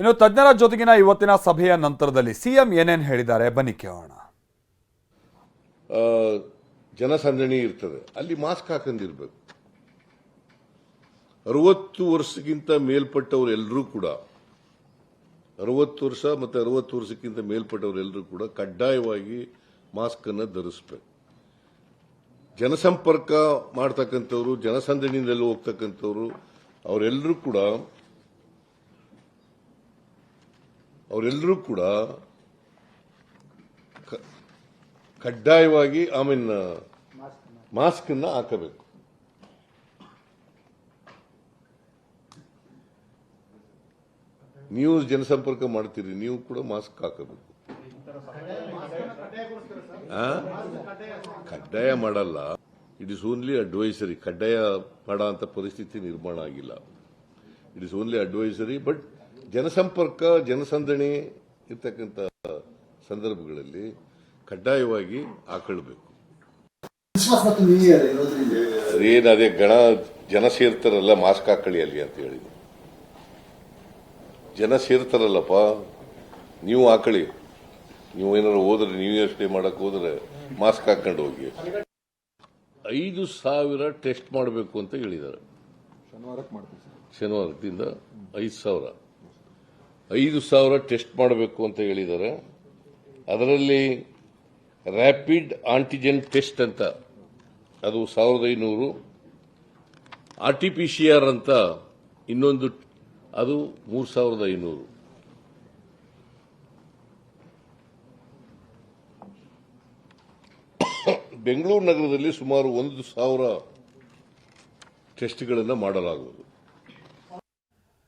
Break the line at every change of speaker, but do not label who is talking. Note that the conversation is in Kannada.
ಇನ್ನು ತಜ್ಞರ ಜೊತೆಗಿನ ಇವತ್ತಿನ ಸಭೆಯ ನಂತರದಲ್ಲಿ ಸಿಎಂ ಏನೇನು ಹೇಳಿದ್ದಾರೆ? ಬನ್ನಿ ಕೇಳೋಣ.
ಜನಸಂದಣಿ ಇರ್ತದೆ. ಅಲ್ಲಿ ಮಾಸ್ಕ್ ಹಾಕೊಂಡಿರ್ಬೇಕು ಅರವತ್ತು ವರ್ಷಕ್ಕಿಂತ ಮೇಲ್ಪಟ್ಟವರು ಎಲ್ಲರೂ ಕೂಡ, ಅರವತ್ತು ವರ್ಷ ಮತ್ತು ಅರವತ್ತು ವರ್ಷಕ್ಕಿಂತ ಮೇಲ್ಪಟ್ಟವರೆಲ್ಲರೂ ಕೂಡ ಕಡ್ಡಾಯವಾಗಿ ಮಾಸ್ಕ್ ಅನ್ನು ಧರಿಸಬೇಕು. ಜನಸಂಪರ್ಕ ಮಾಡ್ತಕ್ಕಂಥವ್ರು ಜನಸಂದಣಿನಲ್ಲಿ ಹೋಗ್ತಕ್ಕಂಥವ್ರು ಅವರೆಲ್ಲರೂ ಕೂಡ ಅವರೆಲ್ಲರೂ ಕೂಡ ಕಡ್ಡಾಯವಾಗಿ ಐ ಮಾಸ್ಕ್ ಅನ್ನ ಹಾಕಬೇಕು. ನೀವು ಜನಸಂಪರ್ಕ ಮಾಡ್ತೀರಿ, ನೀವು ಕೂಡ ಮಾಸ್ಕ್ ಹಾಕಬೇಕು? ಕಡ್ಡಾಯ ಮಾಡಲ್ಲ. ಇಟ್ ಇಸ್ ಓನ್ಲಿ ಅಡ್ವೈಸರಿ ಕಡ್ಡಾಯ ಮಾಡ ಅಂತ ಪರಿಸ್ಥಿತಿ ನಿರ್ಮಾಣ ಆಗಿಲ್ಲ. It is only advisory but ಜನಸಂಪರ್ಕ ಜನಸಂದಣಿ ಇರ್ತಕ್ಕಂಥ ಸಂದರ್ಭಗಳಲ್ಲಿ ಕಡ್ಡಾಯವಾಗಿ
ಆಕಳಬೇಕು.
ಏನು ಅದೇ ಗಣ ಜನ ಸೇರ್ತಾರಲ್ಲ ಮಾಸ್ಕ್ ಹಾಕೊಳ್ಳಿ ಅಲ್ಲಿ ಅಂತ ಹೇಳಿದ್ರು ಜನ ಸೇರ್ತಾರಲ್ಲಪ್ಪ ನೀವು ಹಾಕೊಳ್ಳಿ ನೀವು ಏನಾದ್ರು ಹೋದ್ರೆ ನೀವು ಇಯರ್ ಸ್ಟೇ ಮಾಡಕ್ ಹೋದ್ರೆ ಮಾಸ್ಕ್ ಹಾಕೊಂಡು ಹೋಗಿ. ಐದು ಸಾವಿರ ಟೆಸ್ಟ್ ಮಾಡಬೇಕು ಅಂತ ಹೇಳಿದ್ದಾರೆ. ಶನಿವಾರದಿಂದ ಐದು ಸಾವಿರ. ಐದು ಸಾವಿರ ಟೆಸ್ಟ್ ಮಾಡಬೇಕು ಅಂತ ಹೇಳಿದ್ದಾರೆ. ಅದರಲ್ಲಿ ರ್ಯಾಪಿಡ್ ಆಂಟಿಜೆನ್ ಟೆಸ್ಟ್ ಅಂತ, ಅದು ಸಾವಿರದ ಐನೂರು. ಆರ್ ಅಂತ ಇನ್ನೊಂದು, ಅದು ಮೂರು ಸಾವಿರದ ಐನೂರು. ಬೆಂಗಳೂರು ನಗರದಲ್ಲಿ ಸುಮಾರು ಒಂದು ಸಾವಿರ ಟೆಸ್ಟ್ಗಳನ್ನು ಮಾಡಲಾಗುವುದು.